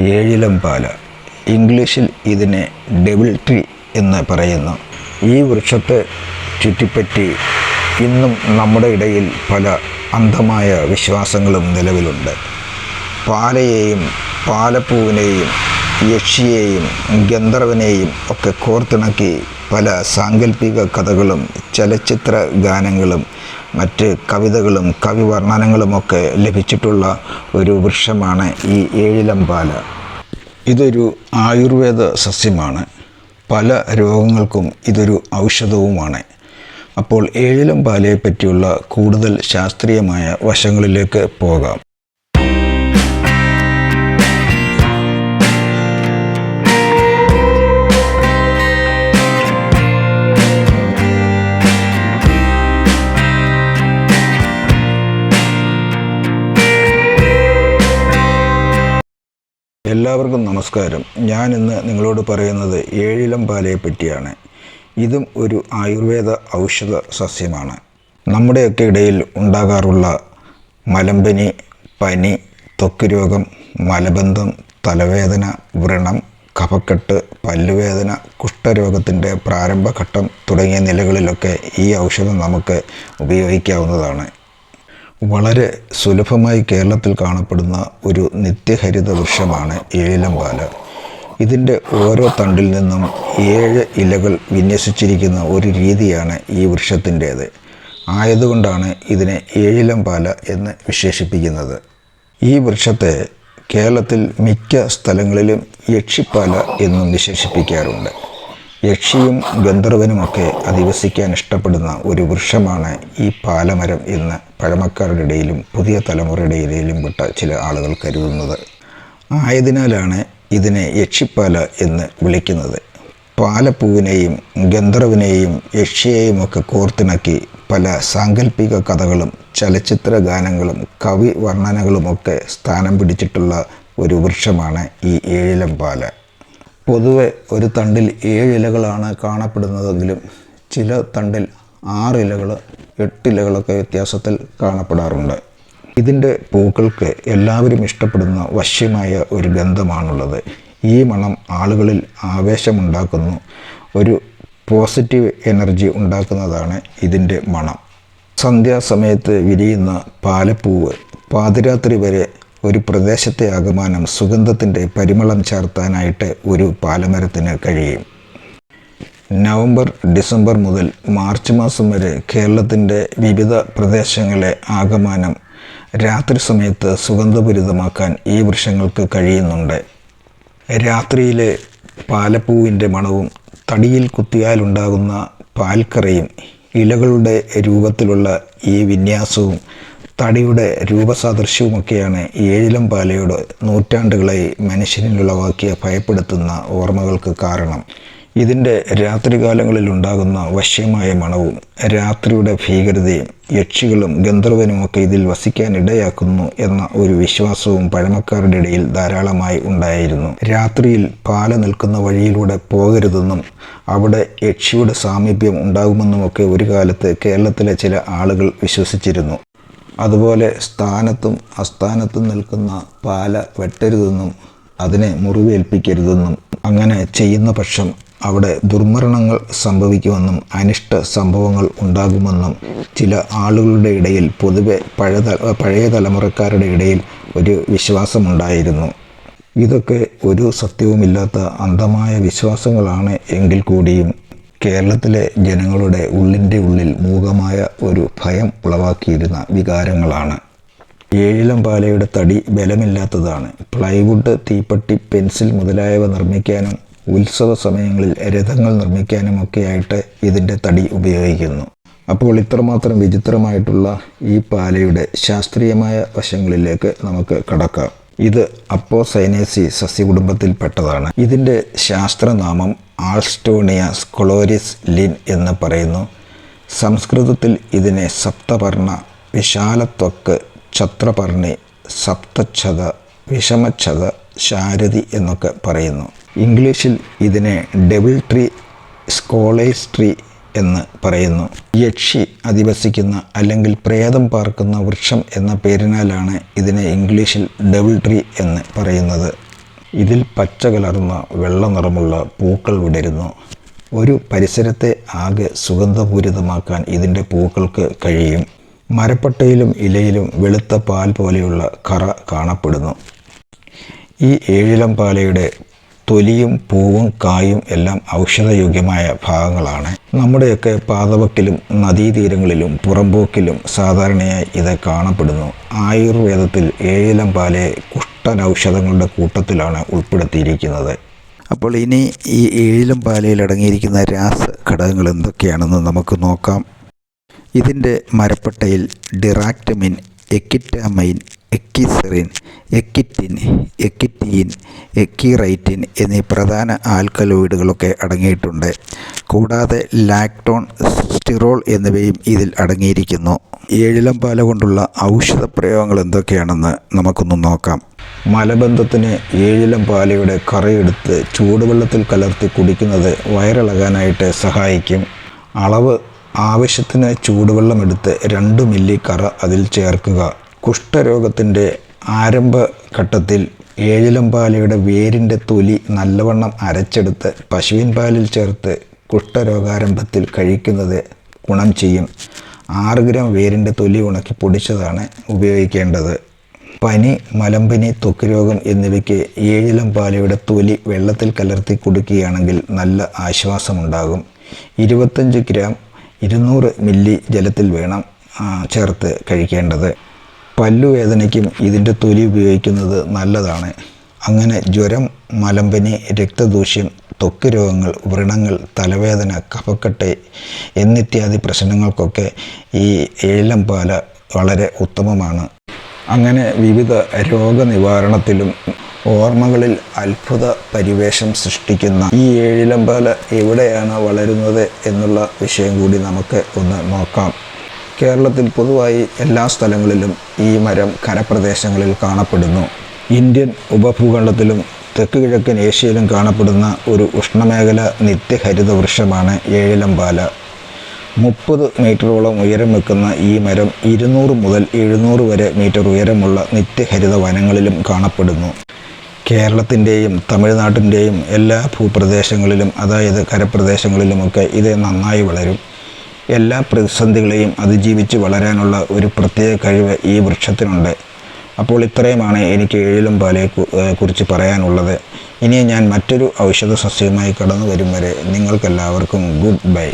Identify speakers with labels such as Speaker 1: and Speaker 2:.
Speaker 1: ഏഴിലം പാല. ഇംഗ്ലീഷിൽ ഇതിനെ devil tree എന്ന് പറയുന്നു. ഈ വൃക്ഷത്തെ ചുറ്റിപ്പറ്റി ഇന്നും നമ്മുടെ ഇടയിൽ പല അന്ധമായ വിശ്വാസങ്ങളും നിലവിലുണ്ട്. പാലയെയും പാലപ്പൂവിനെയും യക്ഷിയെയും ഗന്ധർവനെയും ഒക്കെ കോർത്തിണക്കി പല സാങ്കല്പിക കഥകളും ചലച്ചിത്ര ഗാനങ്ങളും മറ്റ് കവിതകളും കവിവർണനങ്ങളുമൊക്കെ ലഭിച്ചിട്ടുള്ള ഒരു വൃക്ഷമാണ് ഈ ഏഴിലമ്പാല. ഇതൊരു ആയുർവേദ സസ്യമാണ്. പല രോഗങ്ങൾക്കും ഇതൊരു ഔഷധവുമാണ്. അപ്പോൾ ഏഴിലം പാലയെ പറ്റിയുള്ള കൂടുതൽ ശാസ്ത്രീയമായ വശങ്ങളിലേക്ക് പോകാം. എല്ലാവർക്കും നമസ്കാരം. ഞാൻ ഇന്ന് നിങ്ങളോട് പറയുന്നത് ഏഴിലം പാലയെ പറ്റിയാണ്. ഇതും ഒരു ആയുർവേദ ഔഷധ സസ്യമാണ്. നമ്മുടെയൊക്കെ ഇടയിൽ ഉണ്ടാകാറുള്ള മലമ്പനി പനി ത്വക്ക് രോഗം മലബന്ധം തലവേദന വ്രണം കഫക്കെട്ട് പല്ലുവേദന കുഷ്ഠരോഗത്തിന്റെ പ്രാരംഭഘട്ടം തുടങ്ങിയ നിലകളിലൊക്കെ ഈ ഔഷധം നമുക്ക് ഉപയോഗിക്കാവുന്നതാണ്. വളരെ സുലഭമായി കേരളത്തിൽ കാണപ്പെടുന്ന ഒരു നിത്യഹരിത വൃക്ഷമാണ് ഏലം പാല ഇതിന്റെ ഓരോ തണ്ടിൽ നിന്നും ഏഴ് ഇലകൾ വിന്യസിച്ചിരിക്കുന്ന ഒരു രീതിയാണ് ഈ വൃക്ഷത്തിന്റേത്. ആയതുകൊണ്ടാണ് ഇതിനെ ഏഴിലം പാല എന്ന് വിശേഷിപ്പിക്കുന്നത്. ഈ വൃക്ഷത്തെ കേരളത്തിൽ മിക്ക സ്ഥലങ്ങളിലും യക്ഷിപ്പാല എന്നും വിശേഷിപ്പിക്കാറുണ്ട്. യക്ഷിയും ഗന്ധർവനുമൊക്കെ അധിവസിക്കാൻ ഇഷ്ടപ്പെടുന്ന ഒരു വൃക്ഷമാണ് ഈ പാലമരം എന്ന് പഴമക്കാരുടെ ഇടയിലും പുതിയ തലമുറയുടെ ഇടയിലും പെട്ട ചില ആളുകൾ കരുതുന്നത്. ആയതിനാലാണ് ഇതിനെ യക്ഷിപ്പാല എന്ന് വിളിക്കുന്നത്. പാലപ്പൂവിനെയും ഗന്ധർവിനെയും യക്ഷിയെയും ഒക്കെ കോർത്തിണക്കി പല സാങ്കല്പിക കഥകളും ചലച്ചിത്ര ഗാനങ്ങളും കവി വർണനകളുമൊക്കെ സ്ഥാനം പിടിച്ചിട്ടുള്ള ഒരു വൃക്ഷമാണ് ഈ ഏഴിലം പാല. പൊതുവെ ഒരു തണ്ടിൽ ഏഴ് ഇലകളാണ് കാണപ്പെടുന്നതെങ്കിലും ചില തണ്ടിൽ ആറ് ഇലകൾ എട്ട് ഇലകളൊക്കെ വ്യത്യാസത്തിൽ കാണപ്പെടാറുണ്ട്. ഇതിന്റെ പൂക്കൾക്ക് എല്ലാവരും ഇഷ്ടപ്പെടുന്ന വശ്യമായ ഒരു ഗന്ധമാണുള്ളത്. ഈ മണം ആളുകളിൽ ആവേശമുണ്ടാക്കുന്നു. ഒരു പോസിറ്റീവ് എനർജി ഉണ്ടാക്കുന്നതാണ് ഇതിന്റെ മണം. സന്ധ്യാസമയത്ത് വിരിയുന്ന പാലപ്പൂവ് പാതിരാത്രി വരെ ഒരു പ്രദേശത്തെ ആകമാനം സുഗന്ധത്തിന്റെ പരിമളം ചേർത്താനായിട്ട് ഒരു പാലമരത്തിന് കഴിയും. നവംബർ ഡിസംബർ മുതൽ മാർച്ച് മാസം വരെ കേരളത്തിന്റെ വിവിധ പ്രദേശങ്ങളെ ആകമാനം രാത്രി സമയത്ത് സുഗന്ധപൂരിതമാക്കാൻ ഈ വൃക്ഷങ്ങൾക്ക് കഴിയുന്നുണ്ട്. രാത്രിയിലെ പാലപ്പൂവിന്റെ മണവും തടിയിൽ കുത്തിയാലുണ്ടാകുന്ന പാൽക്കറയും ഇലകളുടെ രൂപത്തിലുള്ള ഈ വിന്യാസവും തടിയുടെ രൂപസാദൃശ്യവുമൊക്കെയാണ് ഏഴിലം പാലയുടെ നൂറ്റാണ്ടുകളായി മനുഷ്യനിൽ ഉളവാക്കിയ ഭയപ്പെടുത്തുന്ന ഓർമ്മകൾക്ക് കാരണം. ഇതിന്റെ രാത്രികാലങ്ങളിൽ ഉണ്ടാകുന്ന വശ്യമായ മണവും രാത്രിയുടെ ഭീകരതയും യക്ഷികളും ഗന്ധർവനുമൊക്കെ ഇതിൽ വസിക്കാനിടയാക്കുന്നു എന്ന ഒരു വിശ്വാസവും പഴമക്കാരുടെ ഇടയിൽ ധാരാളമായി ഉണ്ടായിരുന്നു. രാത്രിയിൽ പാല നിൽക്കുന്ന വഴിയിലൂടെ പോകരുതെന്നും അവിടെ യക്ഷിയുടെ സാമീപ്യം ഉണ്ടാകുമെന്നുമൊക്കെ ഒരു കാലത്ത് കേരളത്തിലെ ചില ആളുകൾ വിശ്വസിച്ചിരുന്നു. അതുപോലെ സ്ഥാനത്തും അസ്ഥാനത്തും നിൽക്കുന്ന പാല വെട്ടരുതെന്നും അതിനെ മുറിവേൽപ്പിക്കരുതെന്നും അങ്ങനെ ചെയ്യുന്ന പക്ഷം അവിടെ ദുർമരണങ്ങൾ സംഭവിക്കുമെന്നും അനിഷ്ട സംഭവങ്ങൾ ഉണ്ടാകുമെന്നും ചില ആളുകളുടെ ഇടയിൽ പൊതുവെ പഴയ പഴയ തലമുറക്കാരുടെ ഇടയിൽ ഒരു വിശ്വാസമുണ്ടായിരുന്നു. ഇതൊക്കെ ഒരു സത്യവുമില്ലാത്ത അന്ധമായ വിശ്വാസങ്ങളാണ് എങ്കിൽ കൂടിയും കേരളത്തിലെ ജനങ്ങളുടെ ഉള്ളിന്റെ ഉള്ളിൽ മൂകമായ ഒരു ഭയം ഉളവാക്കിയിരുന്ന വികാരങ്ങളാണ്. ഏഴിലം പാലയുടെ തടി ബലമില്ലാത്തതാണ്. പ്ലൈവുഡ് തീപ്പട്ടി പെൻസിൽ മുതലായവ നിർമ്മിക്കാനും ഉത്സവ സമയങ്ങളിൽ രഥങ്ങൾ നിർമ്മിക്കാനുമൊക്കെയായിട്ട് ഇതിന്റെ തടി ഉപയോഗിക്കുന്നു. അപ്പോൾ ഇത്രമാത്രം വിചിത്രമായിട്ടുള്ള ഈ പാലയുടെ ശാസ്ത്രീയമായ വശങ്ങളിലേക്ക് നമുക്ക് കടക്കാം. ഇത് അപ്പോസൈനേസി സസ്യകുടുംബത്തിൽപ്പെട്ടതാണ്. ഇതിന്റെ ശാസ്ത്രനാമം ആൾസ്റ്റോണിയ സ്കൊളോരിസ് ലിൻ എന്ന് പറയുന്നു. സംസ്കൃതത്തിൽ ഇതിനെ സപ്തപർണ വിശാലത്വക്ക് ഛത്രപർണി സപ്തച്ഛത വിഷമച്ഛത ശാരദി എന്നൊക്കെ പറയുന്നു. ഇംഗ്ലീഷിൽ ഇതിനെ ഡെവിൾ ട്രീ സ്കോളേസ് ട്രീ എന്ന് പറയുന്നു. യക്ഷി അധിവസിക്കുന്ന അല്ലെങ്കിൽ പ്രേതം പാർക്കുന്ന വൃക്ഷം എന്ന പേരിനാലാണ് ഇതിനെ ഇംഗ്ലീഷിൽ ഡബിൾ ട്രീ എന്ന് പറയുന്നത്. ഇതിൽ പച്ച കലർന്ന വെള്ള നിറമുള്ള പൂക്കൾ വിടരുന്നു. ഒരു പരിസരത്തെ ആകെ സുഗന്ധപൂരിതമാക്കാൻ ഇതിന്റെ പൂക്കൾക്ക് കഴിയും. മരപ്പട്ടയിലും ഇലയിലും വെളുത്ത പാൽ പോലെയുള്ള കറ കാണപ്പെടുന്നു. ഈ ഏഴിലം പാലയുടെ തൊലിയും പൂവും കായും എല്ലാം ഔഷധയോഗ്യമായ ഭാഗങ്ങളാണ്. നമ്മുടെയൊക്കെ പാതവക്കിലും നദീതീരങ്ങളിലും പുറമ്പോക്കിലും സാധാരണയായി ഇത് കാണപ്പെടുന്നു. ആയുർവേദത്തിൽ ഏഴിലം പാലയെ കുഷ്ഠനൗഷധങ്ങളുടെ കൂട്ടത്തിലാണ് ഉൾപ്പെടുത്തിയിരിക്കുന്നത്.
Speaker 2: അപ്പോൾ ഇനി ഈ ഏഴിലും പാലയിൽ അടങ്ങിയിരിക്കുന്ന രാസ ഘടകങ്ങൾ എന്തൊക്കെയാണെന്ന് നമുക്ക് നോക്കാം. ഇതിന്റെ മരപ്പട്ടയിൽ ഡിറാക്ടമിൻ എക്കിറ്റാമൈൻ എക്കിസെറിൻ എക്കിറ്റിൻ എക്കിറ്റീൻ എക്കിറൈറ്റിൻ എന്നീ പ്രധാന ആൽക്കലോയിഡുകളൊക്കെ അടങ്ങിയിട്ടുണ്ട്. കൂടാതെ ലാക്ടോൺ സ്റ്റിറോൾ എന്നിവയും ഇതിൽ അടങ്ങിയിരിക്കുന്നു. ഏഴിലം പാല കൊണ്ടുള്ള ഔഷധ പ്രയോഗങ്ങൾ എന്തൊക്കെയാണെന്ന് നമുക്കൊന്ന് നോക്കാം.
Speaker 1: മലബന്ധത്തിന് ഏഴിലം പാലയുടെ കറയെടുത്ത് ചൂടുവെള്ളത്തിൽ കലർത്തി കുടിക്കുന്നത് വയറിളകാനായിട്ട് സഹായിക്കും. അളവ് ആവശ്യത്തിന് ചൂടുവെള്ളം എടുത്ത് രണ്ട് മില്ലി കറ അതിൽ ചേർക്കുക. കുഷ്ഠരോഗത്തിന്റെ ആരംഭഘട്ടത്തിൽ ഏഴിലമ്പാലയുടെ വേരിന്റെ തൊലി നല്ലവണ്ണം അരച്ചെടുത്ത് പശുവിൻ പാലിൽ ചേർത്ത് കുഷ്ഠരോഗാരംഭത്തിൽ കഴിക്കുന്നത് ഗുണം ചെയ്യും. ആറ് ഗ്രാം വേരിന്റെ തൊലി ഉണക്കി പൊടിച്ചതാണ് ഉപയോഗിക്കേണ്ടത്. പനി മലമ്പനി ത്വക്ക് രോഗം എന്നിവയ്ക്ക് ഏഴിലം പാലയുടെ തൊലി വെള്ളത്തിൽ കലർത്തി കുടിക്കുകയാണെങ്കിൽ നല്ല ആശ്വാസമുണ്ടാകും. ഇരുപത്തഞ്ച് ഗ്രാം ഇരുന്നൂറ് മില്ലി ജലത്തിൽ വേണം ചേർത്ത് കഴിക്കേണ്ടത്. പല്ലുവേദനയ്ക്കും ഇതിന്റെ തൊലി ഉപയോഗിക്കുന്നത് നല്ലതാണ്. അങ്ങനെ ജ്വരം മലമ്പനി രക്തദൂഷ്യം ത്വക്ക് രോഗങ്ങൾ വ്രണങ്ങൾ തലവേദന കഫക്കെട്ട് എന്നിത്യാദി പ്രശ്നങ്ങൾക്കൊക്കെ ഈ ഏലം പാല വളരെ ഉത്തമമാണ്. അങ്ങനെ വിവിധ രോഗനിവാരണത്തിലും ഓർമ്മകളിൽ അത്ഭുത പരിവേഷം സൃഷ്ടിക്കുന്ന ഈ ഏഴിലമ്പാല എവിടെയാണ് വളരുന്നത് എന്നുള്ള വിഷയം കൂടി നമുക്ക് ഒന്ന് നോക്കാം. കേരളത്തിൽ പൊതുവായി എല്ലാ സ്ഥലങ്ങളിലും ഈ മരം കരപ്രദേശങ്ങളിൽ കാണപ്പെടുന്നു. ഇന്ത്യൻ ഉപഭൂഖണ്ഡത്തിലും തെക്ക് കിഴക്കൻ ഏഷ്യയിലും കാണപ്പെടുന്ന ഒരു ഉഷ്ണമേഖല നിത്യഹരിത വൃക്ഷമാണ് ഏഴിലമ്പാല. മുപ്പത് മീറ്ററോളം ഉയരം വെക്കുന്ന ഈ മരം ഇരുന്നൂറ് മുതൽ എഴുന്നൂറ് വരെ മീറ്റർ ഉയരമുള്ള നിത്യഹരിത വനങ്ങളിലും കാണപ്പെടുന്നു. കേരളത്തിന്റെയും തമിഴ്നാട്ടിന്റെയും എല്ലാ ഭൂപ്രദേശങ്ങളിലും അതായത് കരപ്രദേശങ്ങളിലുമൊക്കെ ഇത് നന്നായി വളരും. എല്ലാ പ്രതിസന്ധികളെയും അതിജീവിച്ച് വളരാനുള്ള ഒരു പ്രത്യേക കഴിവ് ഈ വൃക്ഷത്തിനുണ്ട്. അപ്പോൾ ഇത്രയുമാണ് എനിക്ക് ഏഴിലും പാലയെ കുറിച്ച് പറയാനുള്ളത്. ഇനി ഞാൻ മറ്റൊരു ഔഷധ സസ്യവുമായി കടന്നു വരും വരെ നിങ്ങൾക്കെല്ലാവർക്കും ഗുഡ് ബൈ.